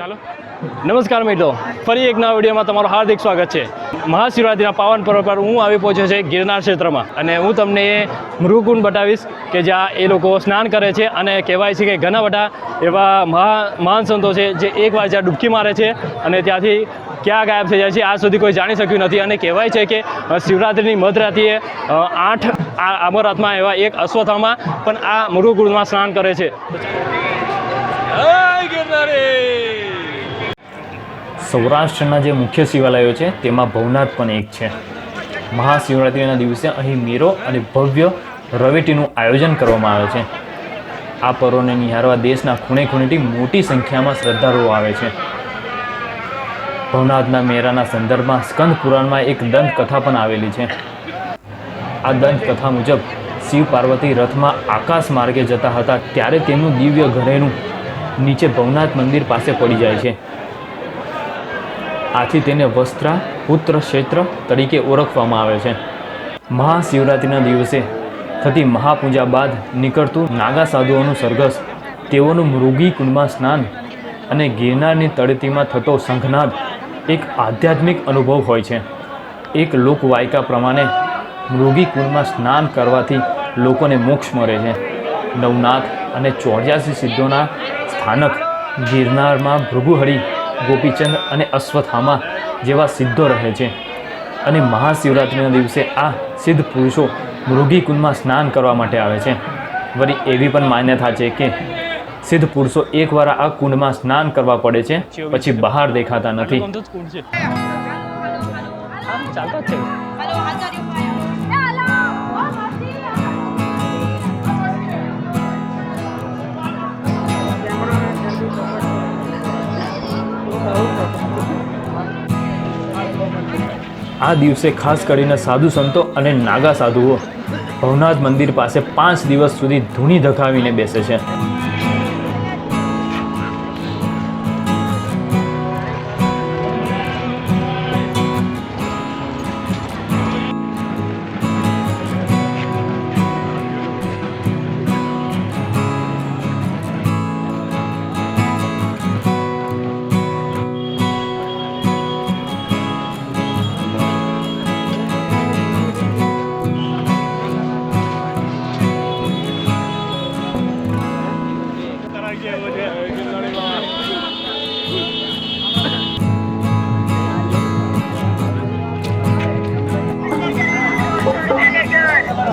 ચાલો. નમસ્કાર મિત્રો, ફરી એક નવા વિડીયોમાં તમારું હાર્દિક સ્વાગત છે. મહાશિવરાત્રિના પાવન પર્વ પર હું આવી પહોંચ્યો છે ગિરનાર ક્ષેત્રમાં અને હું તમને એ બતાવીશ કે જ્યાં એ લોકો સ્નાન કરે છે અને કહેવાય છે કે ઘણા બધા એવા મહા મહાન સંતો છે જે એકવાર જ્યાં ડૂબકી મારે છે અને ત્યાંથી ક્યાં ગાયબ થઈ જાય છે, આજ સુધી કોઈ જાણી શક્યું નથી. અને કહેવાય છે કે શિવરાત્રિની મધરાત્રિએ આઠ, આ અમરનાથમાં એવા એક અશ્વથામાં પણ આ મૃગકુંડમાં સ્નાન કરે છે જય ગિરનારી સૌરાષ્ટ્રના જે મુખ્ય શિવાલયો છે, તેમાં ભવનાથ પણ એક છે. મહાશિવરાત્રિના દિવસે અહીં મેરો અને ભવ્ય રવેટીનું આયોજન કરવામાં આવે છે. આ પર્વને નિહાળવા દેશના ખૂણે ખૂણેથી મોટી સંખ્યામાં શ્રદ્ધાળુઓ આવે છે. ભવનાથના મેરાના સંદર્ભમાં સ્કંદ પુરાણમાં એક દંતકથા પણ આવેલી છે. આ દંતકથા મુજબ શિવ પાર્વતી રથમાં આકાશ માર્ગે જતા હતા, ત્યારે તેમનું દિવ્ય ઘરેણું નીચે ભવનાથ મંદિર પાસે પડી જાય છે. આથી તેને વસ્ત્રા પુત્ર ક્ષેત્ર તરીકે ઓળખવામાં આવે છે. મહાશિવરાત્રિના દિવસે થતી મહાપૂજા બાદ નીકળતું નાગા સાધુઓનું સરઘસ, તેઓનું મૃગી કુંડમાં સ્નાન અને ગિરનારની તળેટીમાં થતો શંખનાદ એક આધ્યાત્મિક અનુભવ હોય છે. એક લોકવાયકા પ્રમાણે મૃગી કુંડમાં સ્નાન કરવાથી લોકોને મોક્ષ મળે છે. નવનાથ અને ચોર્યાસી સિદ્ધોના સ્થાનક ગિરનારમાં ભૃગુહરી ગોપીચંદ અને અશ્વથામા જેવા સિદ્ધો રહે છે. અને મહાશિવરાત્રિના દિવસે આ સિદ્ધ પુરુષો મૃગીકુંડમાં સ્નાન કરવા માટે આવે છે. વળી એવી પણ માન્યતા છે કે સિદ્ધ પુરુષો એકવાર આ કુંડમાં સ્નાન કરવા પડે છે પછી બહાર દેખાતા નથી. આ દિવસે ખાસ કરીને સાધુ સંતો અને નાગા સાધુઓ ભવનાથ મંદિર પાસે પાંચ દિવસ સુધી ધૂણી ધકાવીને બેસે છે.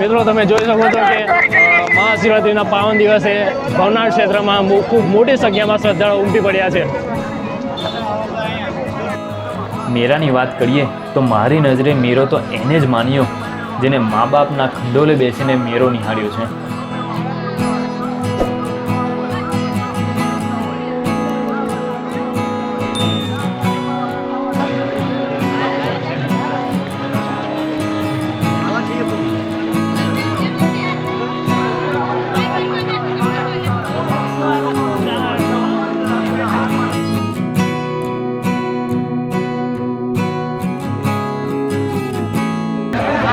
મિત્રો, તમે જોઈ શકો છો કે મહાશિવરાત્રિના પાવન દિવસે ભવનાથ ક્ષેત્રમાં ખૂબ મોટી સંખ્યામાં શ્રદ્ધાળુઓ ઉમટી પડ્યા છે. મેરાની વાત કરીએ તો મારી નજરે મેરો તો એને જ માન્યો, જેને મા બાપના ખંડોલે બેસીને મેરો નિહાળ્યો છે.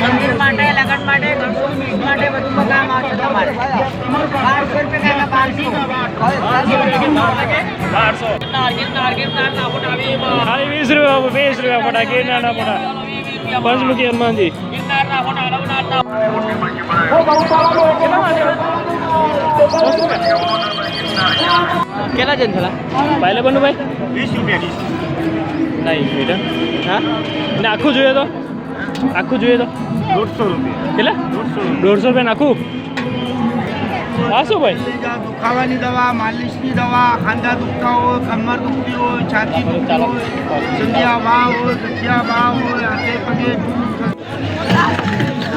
મંદિર માટે લગન માટે ઘરસો માટે બધું કામ આવશે તમારે. બારસો રૂપિયા બારસો. ગિરનાર ગિરનાર ગિરનાર ના ફોટા. વીસ રૂપિયા વીસ રૂપિયા પડા ગિરનારના પડા પંચમુખી હનુમાનજી. કેટલા જણ છેલા ભાઈ બનુ ભાઈ વીસ રૂપિયા નહીં બેટા હા? ને આખું જોઈએ તો? આખું જોઈએ તો? દોઢસો રૂપિયા. કેટલા? દોઢસો રૂપિયા. નાખું હા શું ભાઈ? દુખાવાની દવા માલિશની દવા ખાંડા દુખતા હોય કમર દુખતી હોય છાતી દુખતી હોય સંધ્યા હોય ગઠિયા ભાવ હોય હાથે પગે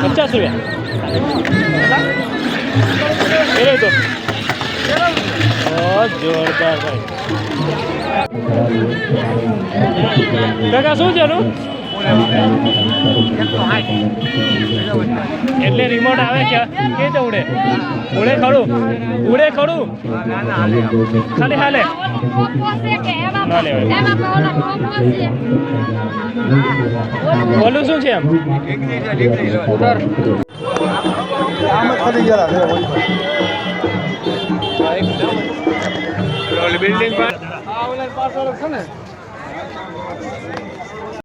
પચાસ રૂપિયા. એ તો. જોરદાર ભાઈ. કાકા, શું છે એટલે રિમોટ આવે કે કે રીતે ઉડે? ઉડે ખરું? ઉડે ખરું? ખાલી હાલે. બોલું શું છે એમ? બિલ્ડિંગ પર.